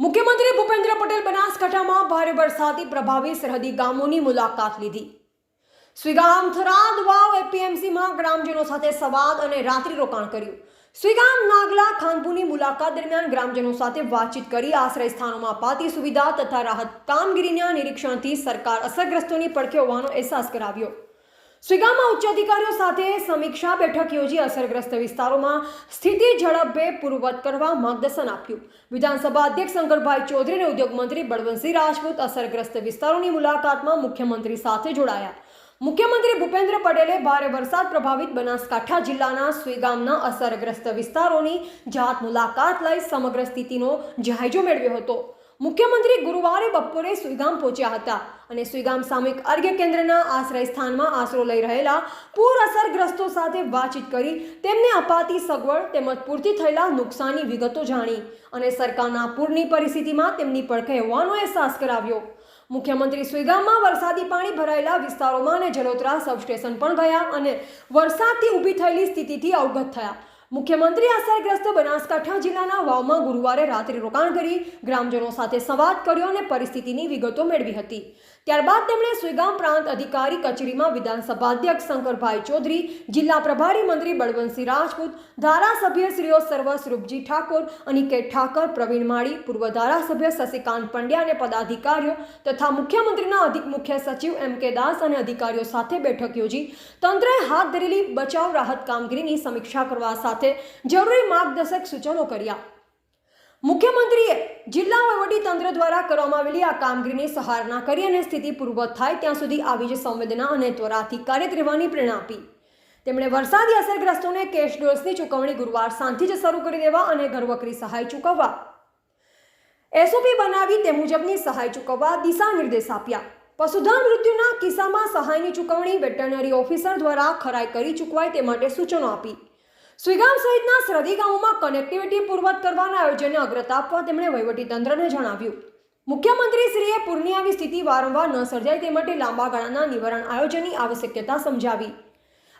મુખ્યમંત્રી ભૂપેન્દ્ર પટેલ બનાસકાંઠામાં ભારે વરસાદથી પ્રભાવિત સરહદી ગામોની મુલાકાત લીધી. સ્વીગામ થરાદ વાવ એપીએમસીમાં ગ્રામજનો સાથે સંવાદ અને રાત્રિ રોકાણ કર્યું. સ્વીગામ નાગલા, ખાનપુરની મુલાકાત દરમિયાન ગ્રામજનો સાથે વાતચીત કરી આશ્રય સ્થાનોમાં અપાતી સુવિધા તથા રાહત કામગીરીના નિરીક્ષણથી સરકાર અસરગ્રસ્તોની પડખે હોવાનો અહેસાસ કરાવ્યો. સ્વીગામમાં ઉચ્ચ અધિકારીઓ સાથે સમીક્ષા બેઠક યોજી અસરગ્રસ્ત વિસ્તારોમાં સ્થિતિ ઝડપે પૂર્વવત કરવા માર્ગદર્શન આપ્યું. વિધાનસભા અધ્યક્ષ શંકરભાઈ ચૌધરી અને ઉદ્યોગ મંત્રી બળવંતસિંહ રાજપૂત અસરગ્રસ્ત વિસ્તારોની મુલાકાતમાં મુખ્યમંત્રી સાથે જોડાયા. મુખ્યમંત્રી ભૂપેન્દ્ર પટેલે ભારે વરસાદ પ્રભાવિત બનાસકાંઠા જિલ્લાના સ્વીગામના અસરગ્રસ્ત વિસ્તારોની જાત મુલાકાત લઈ સમગ્ર સ્થિતિનો જાયજો મેળવ્યો હતો. મુખ્યમંત્રી ગુરુવારે બપોરે સુઈગામ પહોંચ્યા હતા અને સુઈગામ સામૂહિક અર્ઘ્ય કેન્દ્રના આશ્રય સ્થાનમાં આશરો લઈ રહેલા પૂર અસરગ્રસ્તો સાથે વાતચીત કરી તેમને અપાતી સગવડ તેમજ પૂરતી થયેલા નુકસાનની વિગતો જાણી અને સરકારના પૂરની પરિસ્થિતિમાં તેમની પડખે હોવાનો અહેસાસ કરાવ્યો. મુખ્યમંત્રી સુઈગામમાં વરસાદી પાણી ભરાયેલા વિસ્તારોમાં અને જલોત્રા સબસ્ટેશન પણ ગયા અને વરસાદથી ઊભી થયેલી સ્થિતિથી અવગત થયા. મુખ્યમંત્રી અસરગ્રસ્ત બનાસકાંઠા જિલ્લાના વાવમાં ગુરુવારે રાત્રે રોકાણ કરી ગ્રામજનો સાથે સંવાદ કર્યો અને પરિસ્થિતિની વિગતો મેળવી હતી. ત્યારબાદ તેમણે સુઈગામ પ્રાંત અધિકારી કચેરીમાં વિધાનસભા અધ્યક્ષ શંકરભાઈ ચૌધરી, જિલ્લા પ્રભારી મંત્રી બળવંતસિંહ રાજપૂત, ધારાસભ્ય શ્રીઓ સર્વસ રૂપજી ઠાકોર અનિકેત ઠાકર પ્રવીણ માળી, પૂર્વ ધારાસભ્ય શશિકાંત પંડ્યા અને પદાધિકારીઓ તથા મુખ્યમંત્રીના અધિક મુખ્ય સચિવ એમ કે દાસ અને અધિકારીઓ સાથે બેઠક યોજી તંત્રએ હાથ ધરેલી બચાવ રાહત કામગીરીની સમીક્ષા કરવા સાથે જરૂરી માર્ગદર્શક સૂચનો કર્યા. મુખ્યમંત્રીએ જિલ્લા તંત્ર દ્વારા કરવામાં આવેલી આ કામગીરીની સહારના કરી અને સ્થિતિ પૂર્વવત થાય ત્યાં સુધી આવી જ સંવેદના અને ત્વરાથી કાર્યરત રહેવાની પ્રેરણા આપી. તેમણે વરસાદી અસરગ્રસ્તોને કેશ ડોલ્સની ચૂકવણી ગુરુવાર સાંજથી જ શરૂ કરી દેવા અને ઘરવકરી સહાય ચૂકવવા. એસઓપી બનાવી તે મુજબની સહાય ચૂકવવા દિશા નિર્દેશ આપ્યા. પશુધન મૃત્યુના કિસ્સામાં સહાયની ચૂકવણી વેટરનરી ઓફિસર દ્વારા ખરાઈ કરી ચૂકવાય તે માટે સૂચનો આપી. સુઈગામ સહિતના સરહદી ગામોમાં કનેક્ટિવિટી પૂર્વત કરવાના આયોજનને અગ્રતા આપવા તેમણે વહીવટીતંત્રને જણાવ્યું. મુખ્યમંત્રીશ્રીએ પૂરની આવી સ્થિતિ વારંવાર ન સર્જાય તે માટે લાંબા ગાળાના નિવારણ આયોજનની આવશ્યકતા સમજાવી.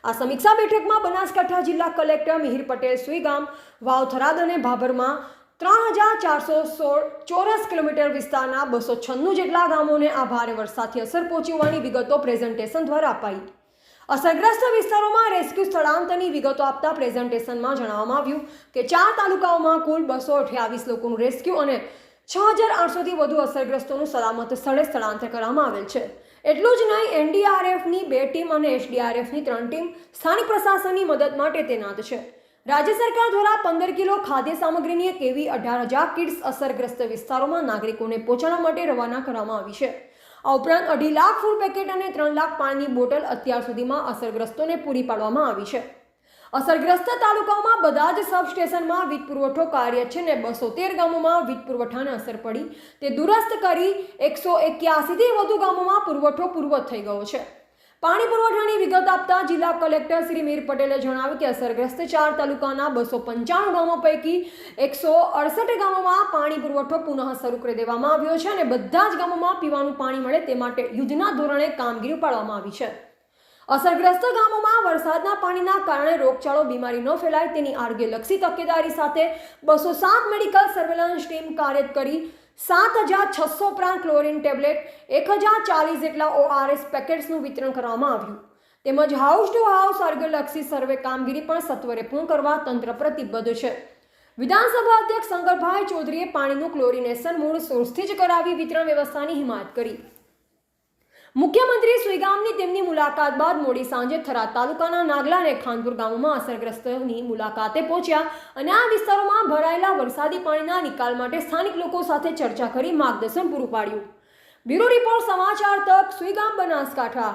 આ સમીક્ષા બેઠકમાં બનાસકાંઠા જિલ્લા કલેક્ટર મિહિર પટેલ સુઈગામ વાવથરાદ અને ભાભરમાં ત્રણ હજાર ચારસો સોળ ચોરસ કિલોમીટર વિસ્તારના બસો છન્નું જેટલા ગામોને આ ભારે વરસાદથી અસર પહોંચી હોવાની વિગતો પ્રેઝન્ટેશન દ્વારા અપાઈ. અસરગ્રસ્ત વિસ્તારોમાં રેસ્ક્યુ સ્થળાંતરની વિગતો આપતા પ્રેઝન્ટેશનમાં જણાવવામાં આવ્યું કે ચાર તાલુકાઓમાં કુલ બસો અઠ્યાવીસ લોકોનું રેસ્ક્યુ અને છ હજાર આઠસોથી વધુ અસરગ્રસ્તોનું સલામત સ્થળે સ્થળાંતર કરવામાં આવેલ છે. એટલું જ નહીં, એનડીઆરએફની બે ટીમ અને એસડીઆરએફની ત્રણ ટીમ સ્થાનિક પ્રશાસનની મદદ માટે તૈનાત છે. રાજ્ય સરકાર દ્વારા પંદર કિલો ખાદ્ય સામગ્રીની એક એવી અઢાર હજાર કિટ્સ અસરગ્રસ્ત વિસ્તારોમાં નાગરિકોને પહોંચાડવા માટે રવાના કરવામાં આવી છે. આ ઉપરાંત અઢી લાખ ફૂડ પેકેટ અને ત્રણ લાખ પાણીની બોટલ અત્યાર સુધીમાં અસરગ્રસ્તોને પૂરી પાડવામાં આવી છે. અસરગ્રસ્ત તાલુકાઓમાં બધા જ સબસ્ટેશનમાં વીજ પુરવઠો કાર્ય છે ને બસો તેર ગામોમાં વીજ પુરવઠાને અસર પડી. તે દુરસ્ત કરી એકસો એક્યાસીથી વધુ ગામોમાં પુરવઠો પૂર્વત થઈ ગયો છે. પાણી પુરવઠાની વિગત આપતા જિલ્લા કલેક્ટર શ્રી મીર પટેલે જણાવ્યું કે અસરગ્રસ્ત ચાર તાલુકાના બસો પંચાણું ગામો પૈકી એકસો અડસઠ ગામોમાં પાણી પુરવઠો પુનઃ શરૂ કરી દેવામાં આવ્યો છે અને બધા જ ગામોમાં પીવાનું પાણી મળે તે માટે યુદ્ધના ધોરણે કામગીરી ઉપાડવામાં આવી છે. અસરગ્રસ્ત ગામોમાં વરસાદના પાણીના કારણે રોગચાળો, બીમારી ન ફેલાય તેની આરોગ્યલક્ષી તકેદારી સાથે બસો સાત મેડિકલ સર્વેલન્સ ટીમ કાર્યરત કરી સાત હજાર છસો ઉપરાંત ક્લોરિન ટેબ્લેટ, એક હજાર ચાલીસ જેટલા ઓઆરએસ પેકેટ્સનું વિતરણ કરવામાં આવ્યું. તેમજ હાઉસ ટુ હાઉસ આરોગ્યલક્ષી સર્વે કામગીરી પણ સત્વરે પૂર્ણ કરવા તંત્ર પ્રતિબદ્ધ છે. વિધાનસભા અધ્યક્ષ શંકરભાઈ ચૌધરીએ પાણીનું ક્લોરિનેશન મૂળ સોર્સથી જ કરાવી વિતરણ વ્યવસ્થાની હિમાયત કરી. મુખ્યમંત્રી સુઈગામની તેમની મુલાકાત બાદ મોડી સાંજે થરાદ તાલુકાના નાગલા અને ખાનપુર ગામોમાં અસરગ્રસ્તની મુલાકાતે પહોંચ્યા અને આ વિસ્તારોમાં ભરાયેલા વરસાદી પાણીના નિકાલ માટે સ્થાનિક લોકો સાથે ચર્ચા કરી માર્ગદર્શન પૂરું પાડ્યું. બ્યુરો રિપોર્ટ, સમાચાર તક, સુઈગામ, બનાસકાંઠા.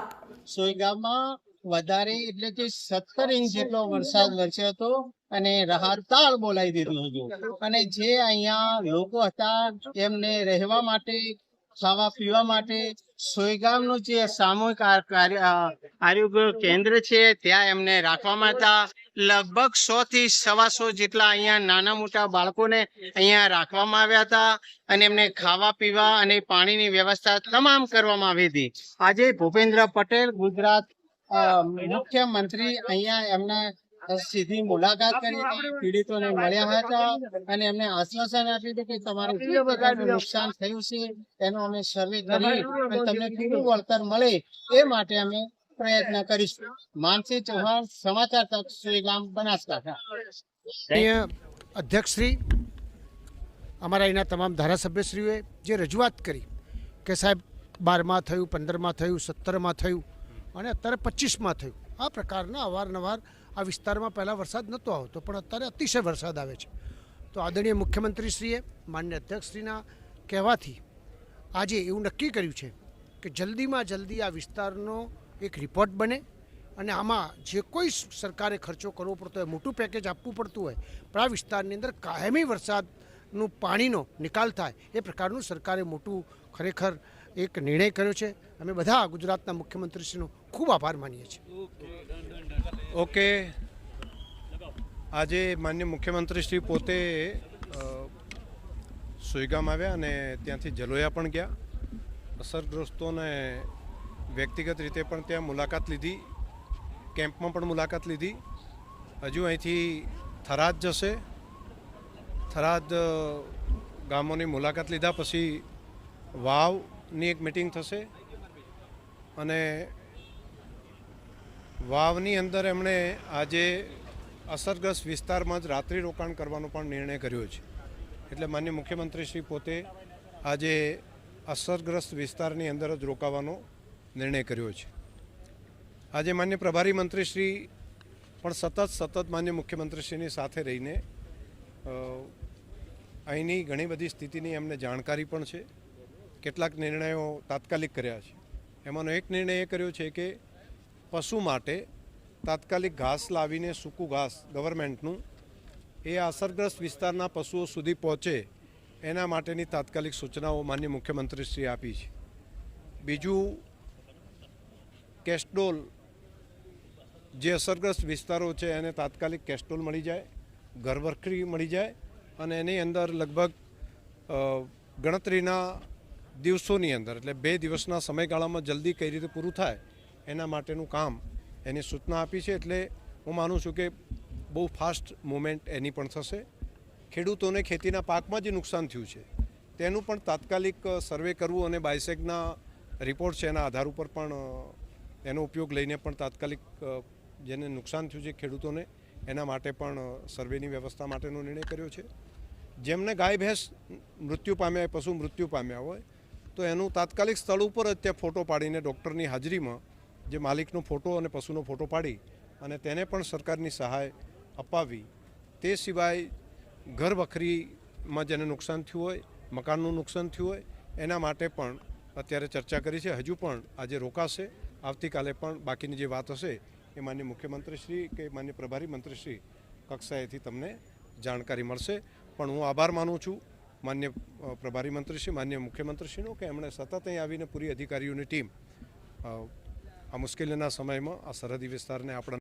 સુઈગામમાં વધારે એટલે કે સત્તર ઇંચ જેટલો વરસાદ વરસ્યો હતો અને રાહતાળ બોલાવી દીધું હતું. અને જે અહીંયા લોકો હતા એમને રહેવા માટે ખાવા પીવા માટે સોયગામનું જે સામૂહિક આરોગ્ય કેન્દ્ર છે, ત્યાં એમને રાખવામાં હતા. લગભગ સો થી સવાસો જેટલા અહીંયા નાના મોટા બાળકોને અહીંયા રાખવામાં આવ્યા હતા અને એમને ખાવા પીવા અને પાણીની વ્યવસ્થા તમામ કરવામાં આવી હતી. આજે ભૂપેન્દ્ર પટેલ ગુજરાત મુખ્યમંત્રી અહીંયા એમના સીધી મુલાકાત કરી પીડિતોને મળ્યા હતા અને એમને આશ્વાસન આપ્યું હતું કે તમારું નુકસાન થયું છે એનો અમે સર્વે કરી અને તમને કેટલું વળતર મળે એ માટે અમે પ્રયત્ન કરીશું. માનસી ચૌહાણ સમાચાર તક સુઈગામ બનાસકાંઠા. અધ્યક્ષશ્રી અમારા અહીંના તમામ ધારાસભ્યશ્રીઓએ જે રજૂઆત કરી કે સાહેબ બારમાં થયું પંદરમાં થયું સત્તરમાં થયું અને અત્યારે પચીસમાં થયું આ પ્રકારના અવારનવાર આ વિસ્તારમાં પહેલાં વરસાદ નહોતો આવતો, પણ અત્યારે અતિશય વરસાદ આવે છે. તો આદરણીય મુખ્યમંત્રીશ્રીએ, માન્ય અધ્યક્ષશ્રીના કહેવાથી આજે એવું નક્કી કર્યું છે કે જલ્દીમાં જલ્દી આ વિસ્તારનો એક રિપોર્ટ બને અને આમાં જે કોઈ સરકારે ખર્ચો કરવો પડતો હોય, મોટું પેકેજ આપવું પડતું હોય, પણ આ વિસ્તારની અંદર કાયમી વરસાદનું પાણીનો નિકાલ થાય એ પ્રકારનું સરકારે મોટું ખરેખર એક નિર્ણય કર્યો છે. અમે બધા ગુજરાતના મુખ્યમંત્રીશ્રીનો ખૂબ આભાર માનીએ છીએ. ઓકે. આજે માન્ય મુખ્યમંત્રી શ્રી પોતે સુઈગામ આવ્યા અને ત્યાંથી જલોયા પણ ગયા. અસરગ્રસ્તોને વ્યક્તિગત રીતે પણ ત્યાં મુલાકાત લીધી. કેમ્પમાં પણ મુલાકાત લીધી. હજુ અહીંથી થરાદ જશે. થરાદ ગામોની મુલાકાત લીધા પછી વાવની એક મિટિંગ થશે. અને વાવની અંદર એમણે આજે અસરગ્રસ્ત વિસ્તારમાં જ રાત્રિ રોકાણ કરવાનો પણ નિર્ણય કર્યો છે. એટલે માન્ય મુખ્યમંત્રી શ્રી પોતે આજે અસરગ્રસ્ત વિસ્તારની અંદર જ રોકાવાનો નિર્ણય કર્યો છે. આજે માન્ય પ્રભારી મંત્રી શ્રી પણ સતત સતત માન્ય મુખ્યમંત્રીશ્રીની સાથે રહીને અહીંની ઘણી બધી સ્થિતિની એમને જાણકારી પણ છે. કેટલાક નિર્ણયો તાત્કાલિક કર્યા છે. એમાંનો એક નિર્ણય એ કર્યો છે કે પશુ માટે તાત્કાલિક ઘાસ લાવીને સૂકું ઘાસ ગવર્મેન્ટનું એ અસરગ્રસ્ત વિસ્તારના પશુઓ સુધી પહોંચે એના માટેની તાત્કાલિક સૂચનાઓ માન્ય મુખ્યમંત્રીશ્રીએ આપી છે. બીજું, કેસ્ટોલ જે અસરગ્રસ્ત વિસ્તારો છે એને તાત્કાલિક કેસ્ટોલ મળી જાય, ઘરવખરી મળી જાય અને એની અંદર લગભગ ગણતરીના દિવસોની અંદર એટલે બે દિવસના સમયગાળામાં જલ્દી કઈ રીતે પૂરું થાય એના માટેનું કામ એની સૂચના આપી છે એટલે હું માનું છું કે બહુ ફાસ્ટ મુવમેન્ટ એની પણ થશે. ખેડૂતોને ખેતીના પાકમાં જે નુકસાન થયું છે, તેનું પણ તાત્કાલિક સર્વે કરવું અને બાયસેગના રિપોર્ટ છે એના આધાર ઉપર પણ એનો ઉપયોગ લઈને પણ તાત્કાલિક જેને નુકસાન થયું છે ખેડૂતોને, એના માટે પણ સર્વેની વ્યવસ્થા માટેનો નિર્ણય કર્યો છે. જેમને ગાય, ભેંસ મૃત્યુ પામ્યા પશુ મૃત્યુ પામ્યા હોય, તો એનું તાત્કાલિક સ્થળ ઉપર જ ત્યાં ફોટો પાડીને ડૉક્ટરની હાજરીમાં જે માલિકનો ફોટો અને પશુનો ફોટો પાડી અને તેને પણ સરકારની સહાય અપાવી. તે સિવાય ઘર વખરીમાં જેને નુકસાન થયું હોય, મકાનનું નુકસાન થયું હોય, એના માટે પણ અત્યારે ચર્ચા કરી છે. હજુ પણ આજે રોકાશે. આવતીકાલે પણ બાકીની જે વાત હશે એ માન્ય મુખ્યમંત્રીશ્રી કે માન્ય પ્રભારી મંત્રીશ્રી કક્ષાએથી તમને જાણકારી મળશે. પણ હું આભાર માનું છું માન્ય પ્રભારી મંત્રીશ્રી, માન્ય મુખ્યમંત્રીશ્રીનો કે એમણે સતત અહીં આવીને પૂરી અધિકારીઓની ટીમ આ મુશ્કેલીના સમયમાં આ સરહદી વિસ્તારને આપણા